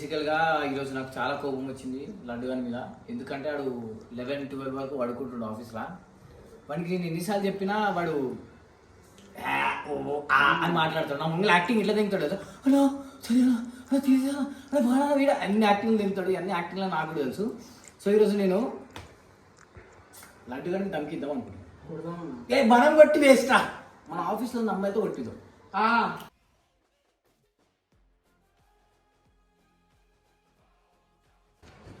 బేసికల్గా ఈరోజు నాకు చాలా కోపం వచ్చింది లడ్డు గారి మీద. ఎందుకంటే వాడు లెవెన్ ట్వెల్వ్ వరకు పడుకుంటుండు ఆఫీస్లో వాడికి నేను ఎన్నిసార్లు చెప్పినా వాడు అని మాట్లాడతాడు. నా ముందు యాక్టింగ్ ఇట్లా దిగుతాడు అలా తీసేనా అలా బాగా వీడ అన్ని యాక్టింగ్ దిగుతాడు అన్ని యాక్టింగ్లో నాకు కూడా తెలుసు. సో ఈరోజు నేను లడ్డు గారిని ధమ్కిద్దాం అనుకుంటున్నాను ఏ మనం కొట్టి వేస్తా మన ఆఫీస్లో ఉన్న అమ్మాయితో కొట్టిద్దాం.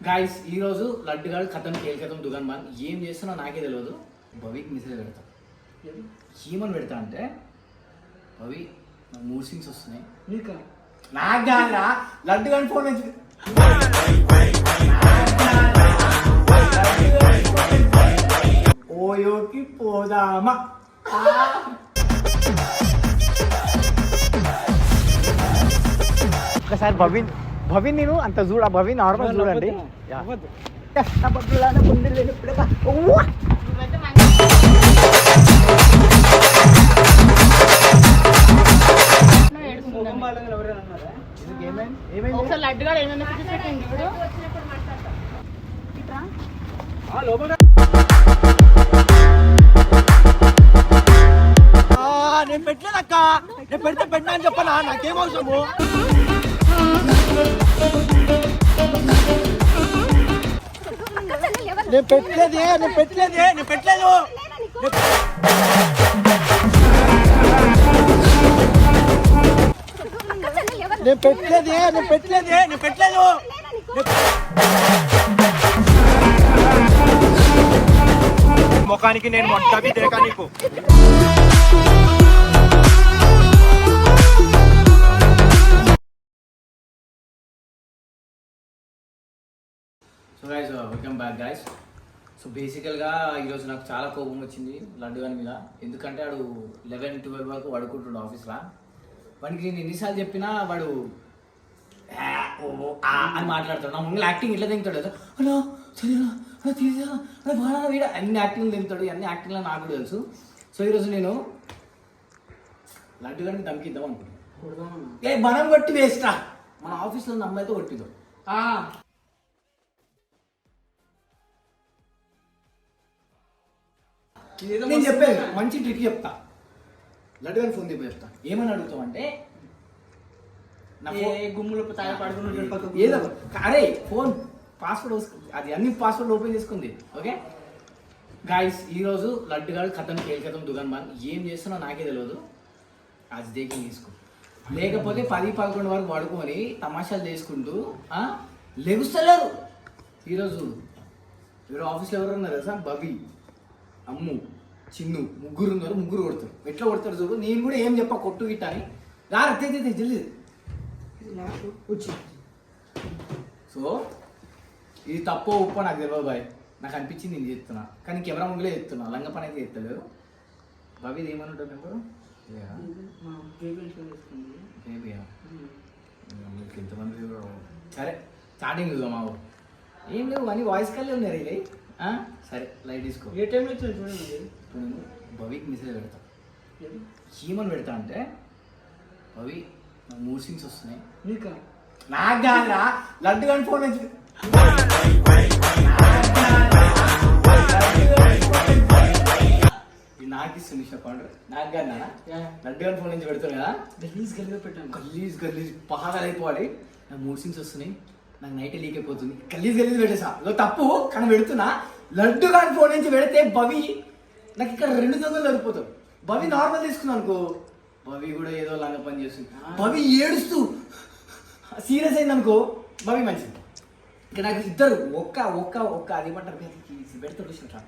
గాయస్ ఈ రోజు లడ్డు గారు కథం కేల్కతం దుగన్ మాన్ ఏం చేస్తున్నా నాకే తెలియదు భవికి మెసేజ్ పెడతా. ఏమని పెడతా అంటే భవి మూడ్ సింగ్స్ వస్తున్నాయి. నీకా? నాకు కాదురా. లడ్డు గారి ఫోన్ నుంచి ఓయోకి పోదామా? ఒకసారి భవిన్ భవిన్ నేను అంత చూడ భవిన్ నార్మల్ చూడండి యా. నా బబ్బులాన ముందు లేని పిల్లగా. ఉవ్వ! ముఖం బాగాలని ఎవరైనా అన్నారా ఎందుకు ఏమైంది? ఏమైంది? ఒకసారి లడ్డుగా ఏమైనా మెసేజ్ పెట్టండి ఇప్పుడు ఇట్రా ఆ, లోపల ఆ, నేను పెట్టలేదక్క నేను పెడితే పెట్టినా అని చెప్పనా నాకేం అవసరము నేను పెట్టలేదే నేను పెట్టలేదే నేను పెట్టలేదు. నేను పెట్టలేదే నేను పెట్టలేదే నేను పెట్టలేదు. ముఖానికి నేను మొట్టవి దేకా నీకు. So guys welcome back guys so బేసికల్గా ఈరోజు నాకు చాలా కోపం వచ్చింది లడ్డు గారి మీద. ఎందుకంటే వాడు లెవెన్ ట్వెల్వ్ వరకు పడుకుంటుండు ఆఫీస్లో వాడికి నేను ఎన్నిసార్లు చెప్పినా వాడు అని మాట్లాడతాడు. నా ముందు యాక్టింగ్ ఇట్లా దిగుతాడు కదా హలో సరేనా? బాగా వీడ అన్ని యాక్టింగ్ దిగుతాడు అన్ని యాక్టింగ్లో నాకు కూడా తెలుసు. సో ఈరోజు నేను లడ్డు గారిని ధమ్కిద్దాం అనుకుంటున్నాను ఏ మనం కొట్టి వేస్తా మన ఆఫీస్లో ఉన్న అమ్మాయితో కొట్టిద్దాం. నేను చెప్పాను? మంచి ట్రిక్ చెప్తా. లడ్డు గారి ఫోన్ చెప్పి చెప్తా ఏమని అడుగుతావు అంటే గుమ్ములు ఏదో అరే ఫోన్ పాస్వర్డ్ అది అన్ని పాస్వర్డ్ ఓపెన్ చేసుకుంది. ఓకే? గాయస్ ఈరోజు లడ్డు గారు కథం కేల్కతం దుగన్ మాన్ ఏం చేస్తున్నా నాకే తెలియదు అది దేకి తీసుకో. లేకపోతే పది పదకొండు వరకు పడుకొని తమాషాలు చేసుకుంటూ లెగుస్తలేరు. ఈరోజు ఈరోజు ఆఫీస్లో ఎవరు ఉన్నారు తెలుసా? బబి. అమ్ము చిన్ను ముగ్గురు ఉన్నారు ముగ్గురు కొడతారు. ఎట్లా కొడతారు చూడు? నేను కూడా ఏం చెప్పా కొట్టు గిట్ట అని. రా తే తే, తే, జల్దీ. నాకు. వచ్చి సో ఇది తప్పో ఉప్పో నాకు తెలియదు బాయ్. నాకు అనిపించింది నేను చెప్తున్నా కానీ కెమెరా ముందులే చెప్తున్నా లంగ పని అయితే చెప్తలేదు బాబీ ఇది ఏమని ఉంటుంది నెంబరు మా ఎంతమంది సరే స్టార్టింగ్ చూద్దాం మావు ఏం లేవు అన్ని వాయిస్ కాలే ఉన్నాయి రే. సరే లైట్ తీసుకో. ఏ టైంలో వచ్చింది చూడండి ఇప్పుడు నేను భవికి మెసేజ్ పెడతా? ఏమని పెడతా అంటే భవి మూడ్ సింగ్స్ వస్తున్నాయి. నీకా? నాకు కాదురా లడ్డు గారి ఫోన్ నాకు ఇస్తుంది చెప్పండి నాకు లడ్డు గారి ఫోన్ నుంచి పెడతాను కదా. గలీజ్ గలీగా పెట్టాను. గలీజ్ గలీజ్ బాగా అయిపోవాలి మూడ్ సింగ్స్ వస్తున్నాయి. నాకు నైట్ లీక్ అయిపోతుంది. గలీజ్ గలీజ్ పెట్టేసా. ఇదో తప్పు కానీ పెడుతున్నా. లడ్డు గారి ఫోన్ నుంచి పెడితే భవి నాకు ఇక్కడ రెండు దొంగలు సరిపోతావు భవి నార్మల్ తీసుకున్నాను అనుకో భవి కూడా ఏదో లంగ పని చేస్తుంది. భవి ఏడుస్తూ సీరియస్ అయింది అనుకో భవి మంచిది. ఇక్కడ నాకు ఇద్దరు ఒక్క ఒక్క ఒక్క అది ఏమంటారు పెడతారు చూసినట్రా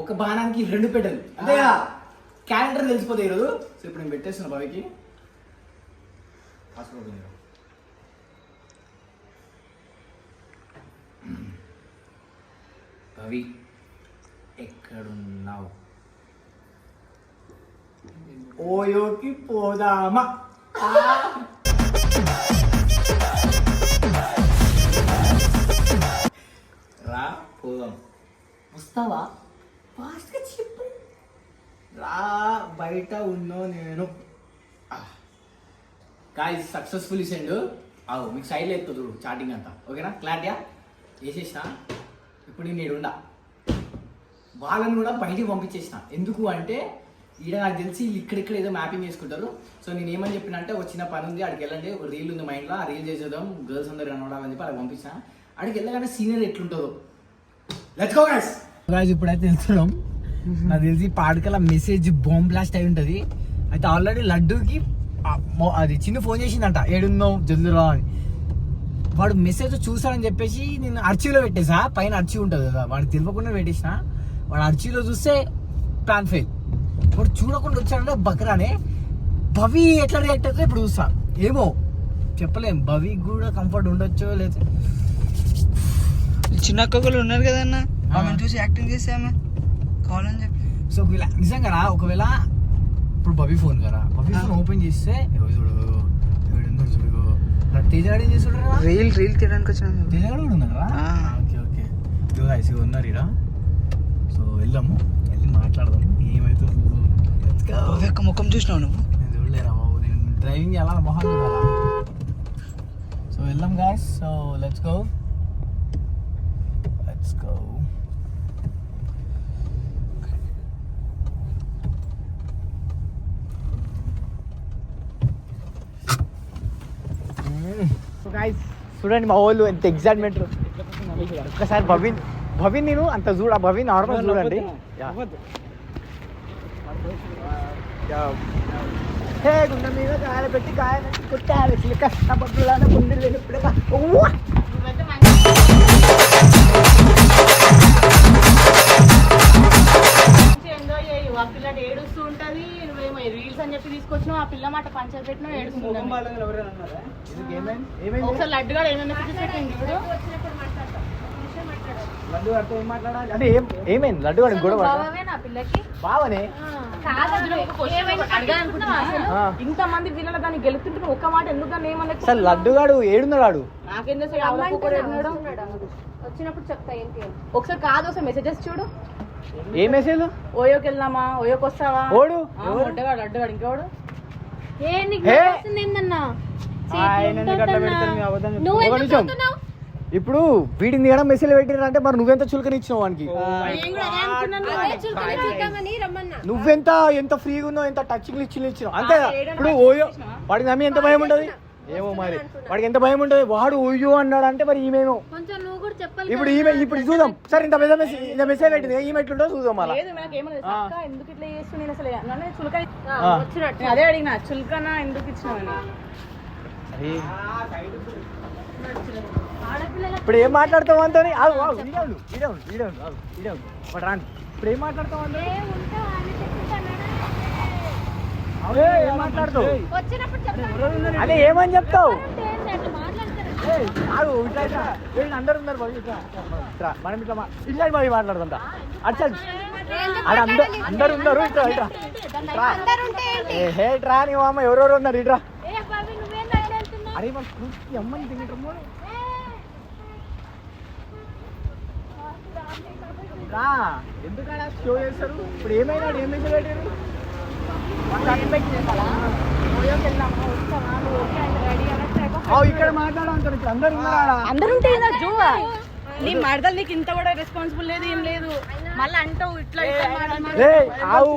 ఒక బాణానికి రెండు పెట్టలు. అంతే క్యారెక్టర్ తెలిసిపోతాయి ఈరోజు. సో ఇప్పుడు నేను పెట్టేస్తున్నా భవికి. పాస్వర్డ్ భవి ఎక్కడున్నావు? ఓయోకి పోదామా? రా పోదాం. వస్తావా? ఫాస్ట్గా చెప్పు. రా బయట ఉన్నో నేను. గాయస్ సక్సెస్ఫుల్ సెండ్ అవు మీకు సైడ్లో ఎత్తు చూడు చాటింగ్ అంతా. ఓకేనా క్లారిటీయా వేసేసిన? ఇప్పుడు నేను వాళ్ళని కూడా బయటికి పంపించేసిన. ఎందుకు అంటే ఈడ నాకు తెలిసి ఇక్కడిక్కడ ఏదో మ్యాపింగ్ చేసుకుంటారు. సో నేను ఏమని చెప్పిన అంటే ఒక చిన్న పని ఉంది అక్కడికి వెళ్ళండి. ఒక రీల్ ఉంది మైండ్లో ఆ రీల్ చేసేద్దాం. గర్ల్స్ అందరు కనబడాలని చెప్పి అలా పంపించిన. అక్కడికి వెళ్ళగానే సీనియర్ ఎట్లుంటుందో. లెట్స్ గో గైస్ గైస్ ఇప్పుడైతే వెళ్తున్నాం. నాకు తెలిసి పాడకల మెసేజ్ బాంబ్ బ్లాస్ట్ అయి ఉంటుంది. అయితే ఆల్రెడీ లడ్డూకి అది చిన్న ఫోన్ చేసిందంట. ఏడున్నావు? జల్దిరా అని. వాడు మెసేజ్ చూసాడని చెప్పేసి నేను అర్చీలో పెట్టేసా. పైన అర్చీ ఉంటుంది కదా. వాడు తెలియకుండా పెట్టేసిన. వాడు అర్చీలో చూస్తే ప్లాన్ ఫెయిల్ వాడు చూడకుండా వచ్చాడంటే బకరానే. భవి ఎట్లా రియాక్ట్ అవుతుందో ఇప్పుడు చూస్తా. ఏమో. చెప్పలేం. భవి కూడా కంఫర్ట్ ఉండొచ్చో లేదా. చిన్న అక్కలు ఉన్నారు కదన్న. ఆమెను చూసి యాక్టింగ్ చేస్తే ఆమె కావాలని చెప్పి. సో ఒకవేళ నిజంగా ఒకవేళ ఇప్పుడు బబీ ఫోన్ కదా. బబీ ఫోన్ ఓపెన్ చేస్తే "ఏవో చూడు ఎవడున్నాడు చూడు అలా తేజగాడు ఏం చేస్తాడు రీల్ రీల్ తీయడానికి వచ్చిన తేజగాడు కూడా ఉన్నారా. Okay okay. ఇదిగో ఇవి ఉన్నారు ఇక్కడ సో వెళ్దాము. వెళ్ళి మాట్లాడదాం. ఏమైతే ఒక్క ముఖం చూసినావు నువ్వు? నేను చూడలేరా బాబు? నేను డ్రైవింగ్ చేయాలా మొహం చూడాలా? సో వెళ్దాం guys so let's go let's go చూడండి మా వాళ్ళు ఎంత ఎగ్జైట్మెంట్ ఒక్కసారి భవిన్ భవిన్ నేను అంత చూడ భవిన్ నార్మల్ చూడండి. గుండె మీద గాలి పెట్టి గాయ కొట్టాలి చిలక గుండె లేని పిడక ఆ పిల్ల ఏడుస్తూ ఉంటది నువ్వేమో రీల్స్ అని చెప్పి తీసుకొచ్చినావు ఆ పిల్ల మాట పంచాయతీ ఏడుస్తుంది? ఒకసారి లడ్డుగా ఏమైనా మెసేజ్ పెట్టింది చూడు లడ్డు అంటే ఏమైంది? గొడవ బావనే. ఇంత మంది పిల్లలు దాన్ని గెలుతుంటే ఒక్క మాట ఎందుకు దాన్ని ఏమన్నా లడ్డు గాడు ఏడున్నాడు నాకేం తెలుసు. వచ్చినప్పుడు చెప్తా ఏంటి. ఒకసారి కాదు ఒకసారి మెసేజెస్ చూడు. ఏ మెసేజ్ ఓయోకి వెళ్దామా ఓయోకి వస్తావా ఓడు అడ్డగాడు అడ్డగాడు ఇంకోడు? ఇప్పుడు వీడిని దిగడం మెసేజ్ పెట్టిరంటే మరి నువ్వెంత చులకని ఇచ్చినావు వానికి నువ్వెంత ఎంత ఫ్రీగా ఉన్నావు ఎంత టచింగ్ ఇచ్చి ఇచ్చినావు? అంతే? ఇప్పుడు ఓయో వాడికి నమ్మి ఎంత భయం ఉంటది? ఏమో మరి. వాడికి ఎంత భయం ఉంటది? వాడు ఓయ్యో అన్నాడు అంటే మరి ఈమెమో ఇప్పుడు ఈమె ఇప్పుడు చూద్దాం. సరే ఇంత పెద్ద మెసేజ్ ఇంత మెసేజ్ పెట్టింది. ఈమె ఎట్లుంటో చూద్దాం అలా లేదు నాకు ఏమో తెలుసు. అక్క ఎందుకు ఇట్లా చేస్తుంది నేను అసలు నన్ను చులక ఆ. వచ్చినట్టు. నేను అదే అడిగిన చులకన ఎందుకు ఇచ్చినావని ఆడపిల్లల ఇప్పుడు ఏం మాట్లాడతావు అంతో ఇప్పుడు ఏం మాట్లాడతావు అంతో ఏ ఉంటా అని చెప్తానా? అవునే ఏం మాట్లాడతావు? వచ్చినప్పుడు చెప్తాను అదే ఏమని చెప్తావు? అంటే ఏంటి అట్లా మాట్లాడతారు అందరు ఉన్నారు బాబు ఇట్లా. మనం ఇట్లా ఇట్లా బాబు మాట్లాడుతుంటా అందరు అందరు ఉన్నారు ఇట్లా ఇట్రా. ఏ హే ఇట్రా నీ మామ ఎవరెవరు ఉన్నారు ఇట్రా అరే మన పూర్తి అమ్మని తింగటము రా. ఎందుకు షో చేస్తారు? ఇప్పుడు ఏమైనా ఏం మెసేజ్ ఇక్కడ మాట్లాడాలంటారు ఇప్పుడు అందరు ఉన్నారు? జూవా నీ మరదలు నీకు ఇంత కూడా రెస్పాన్సిబుల్ లేదు ఏం లేదు. మళ్ళీ అంటావు ఇట్లా ఆవు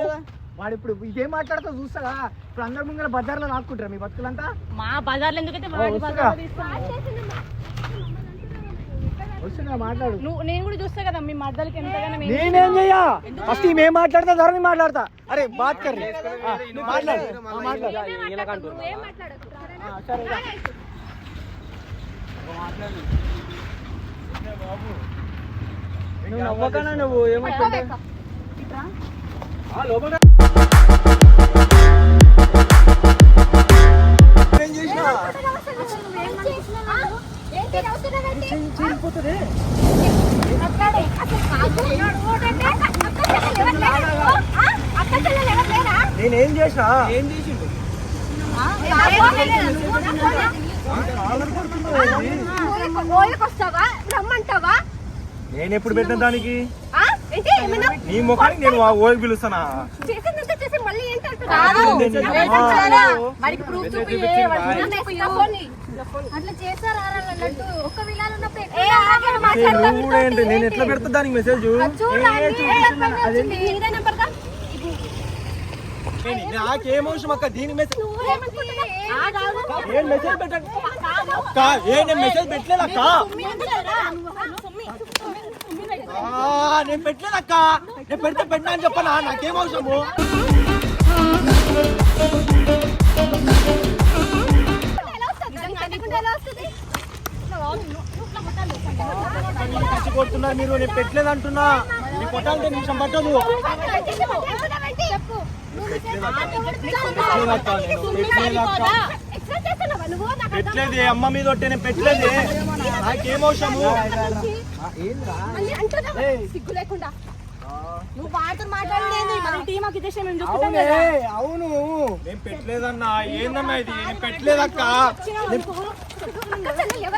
వాడు ఇప్పుడు ఇదేం మాట్లాడుతూ చూస్తాగా ఇప్పుడు అందరి ముందర బజార్లో నాకుంటారా మీ బతుకులంతా? మా బజార్లో ఎందుకైతే వస్తున్నా. మాట్లాడు. నువ్వు నేను కూడా చూస్తా కదా మీ మరదలకి ఎంతగానో మేము నేనేం చెయ్యా? ఫస్ట్ ఈమెం మాట్లాడతా? నేను మాట్లాడతా. అరే బాత్ కర్రీ మాట్లాడు. మాట్లాడు నువ్వేం నవ్వకనా నువ్వు? ఏమంటుంటే లేరా? నేనేం చేసినా? ఏం చేసిండు? రమ్మంటావా? నేను ఎప్పుడు పెట్టిన దానికి? ఆ? ఏంటి? ఏమన్నా నీ ముఖానికి నేను ఆ ఓకి పిలుస్తానా? నేను ఎట్లా పెడతా దానికి మెసేజ్ నాకేం అవసరం అక్క? దీని మెసేజ్ ఏం మెసేజ్ పెట్టండి. అక్క ఏ నేను మెసేజ్ పెట్టలేదు అక్క. ఆ, నేను పెట్టలేదు అక్క. నేను పెడితే పెట్టినా అని చెప్పనా? నాకేం అవసరము కచ్చి కొడుతున్నారు మీరు నేను పెట్టలేదు అంటున్నా. నీ కొట్టాలంటే నిమిషం పట్టదు. పెట్టలేదు అమ్మ మీద ఒట్టే నేను పెట్టలేదు. నాకేం సిగ్గు లేకుండా నువ్వు వాడితో మాట్లాడలేదు టీం మాకు ఇదే మేము చూసుకుంటాం కదా అవును నేను పెట్టలేదన్నా ఏందన్నా ఇది? నేను పెట్టలేదక్క. అక్క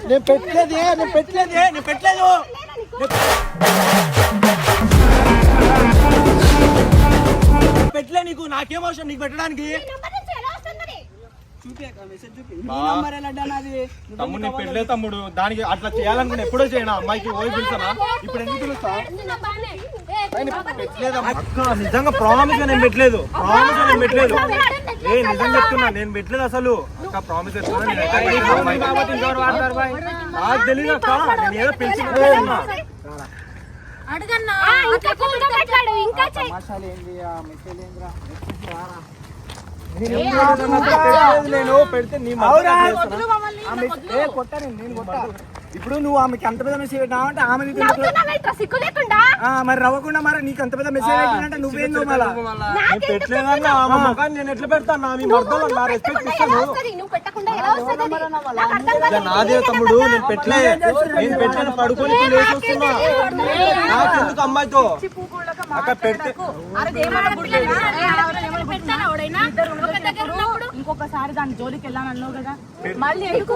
నేను పెట్టలేదే నేను పెట్టలేదే నేను పెట్టలేదు. పెట్టలే నీకు నాకేం అవసరం నీకు పెట్టడానికి? నెంబర్ నుంచి ఎలా వస్తుంది? మరి తమ్ముడు నేను పెట్టలే తమ్ముడు. దానికి అట్లా చేయాలనుకున్నా ఎప్పుడో చేయనా? అమ్మాయికి పోయి పిలుస్తానా? ఇప్పుడు ఎందుకు పిలుస్తా? పెట్టలేదు అక్క నిజంగా ప్రామిస్గా నేను పెట్టలేదు. ప్రామిస్గా నేను పెట్టలేదు. ఏ నిజం చెప్తున్నా నేను పెట్టలేదు అసలు. అక్క ప్రామిస్ చెప్తున్నా. నాకు తెలియదు అక్క. నేను ఏదో పిలిచి. అడగన్నా. ఇంకా కూల్గా ఇంకా చెయ్. నేను ఏం చేయలేదు అక్క, పెట్టలేదు నేను పెడితే నీ చేస్తున్నా. ఇప్పుడు నువ్వు ఆమెకి అంత పెద్ద మెసేజ్ పెట్టినావు? అంటే ఆమె నీకు ఎందుకు- ఆ, మరి రవ్వకుండా మరి నీకు అంత పెద్ద మెసేజ్ పెట్టినంటే నువ్వేందో మళ్ళా నేను పెట్టలేదన్నా ఆమె ముఖాన్ని నేను ఎట్లా పెడతాను? మీ మర్దలు నా రెస్పెక్ట్ ఇస్తాను. ఇక. నాదే తమ్ముడు నేను పెట్టలే. నేను పెట్టలేను పడుకొని ఇప్పుడు లేచి వస్తున్నా నాకెందుకు అమ్మాయితో? అక్క పెడితే పెట్టాలా ఎవడైనా? ఒక దగ్గర ఉన్నప్పుడు ఇంకొకసారి దాని జోలికి వెళ్ళాను అన్నావు కదా. మళ్ళీ ఎందుకు.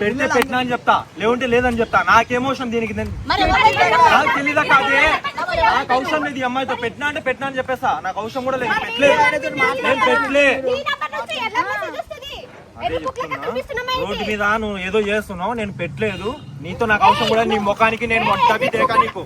పెడితే పెట్టినా అని చెప్తా. లేకుంటే లేదని చెప్తా. నాకేమోషన్ దీనికి నాకు తెలియదు నాకు అవసరం లేదు ఈ అమ్మాయితో. పెట్టినా అంటే పెట్టినా అని చెప్పేస్తా. నాకు అవసరం కూడా లేదు. పెట్టలే. నేను పెట్టలే. రోడ్డు? మీద నువ్వు ఏదో చేస్తున్నావు నేను పెట్టలేదు. నీతో నాకు అవసరం కూడా నీ ముఖానికి నేను మొట్టకి నీకు.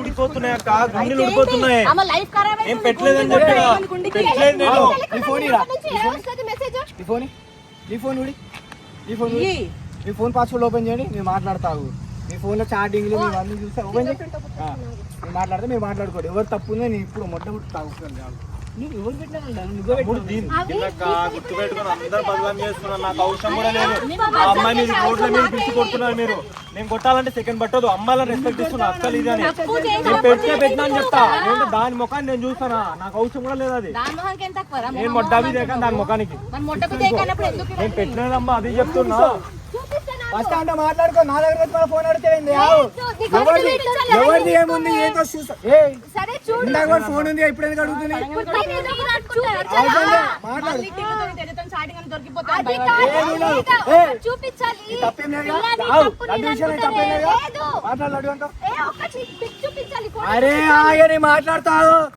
ఉడిపోతున్నాయి అక్క గుండెలు ఉడిపోతున్నాయి ఆమె లైఫ్ ఖరాబ్ ఏం పెట్టలేదని చెప్పినా పెట్టలేదు నేను. నీ ఫోన్ ఇరా? నీ ఫోన్. నీ ఫోన్ ఉడి నీ ఫోన్ ఉడి. నీ ఫోన్ పాస్వర్డ్ ఓపెన్ చేయండి నేను మాట్లాడతావు మీ ఫోన్లో చాటింగ్లు మేము అన్ని చూస్తే ఓపెన్ నేను మాట్లాడితే మేము మాట్లాడుకోండి. ఎవరు తప్పు ఉందో నేను ఇప్పుడు మొట్ట ముట్టి తాగుతున్నాను నువ్వు ఎవరు పెట్టినా నువ్వే అందరు బదలాం నాకు అవసరం కూడా లేదు. ఆ అమ్మాయి మీరు రోడ్ల మీద పిలిచి కొడుతున్నారు మీరు. నేను కొట్టాలంటే సెకండ్ పట్టదు. అమ్మాయిలను రెస్పెక్ట్ ఇస్తున్నా. అక్కలు ఇది అని. నేను పెడితే పెట్టినా అని చెప్తా. నేను దాని ముఖాన్ని నేను చూస్తానా? నాకు అవసరం కూడా లేదు అది. నేను మొడ్డావి దేకా దాని ముఖానికి. నేను పెట్టినదమ్మా అది చెప్తున్నా? ఫస్ట్ అంటే మాట్లాడుకో నా దగ్గర వచ్చి ఫోన్ ఏంది? నీకు ఎవరిది? ఏముంది? ఏంటో చూస్తా ఏ సరే చూడు. ఇందాక కూడా ఫోన్ ఉంది ఇప్పుడు ఎందుకు అడుగుతుంది? ఏదో. మాట్లాడు. అరే ఆగని మాట్లాడతావు.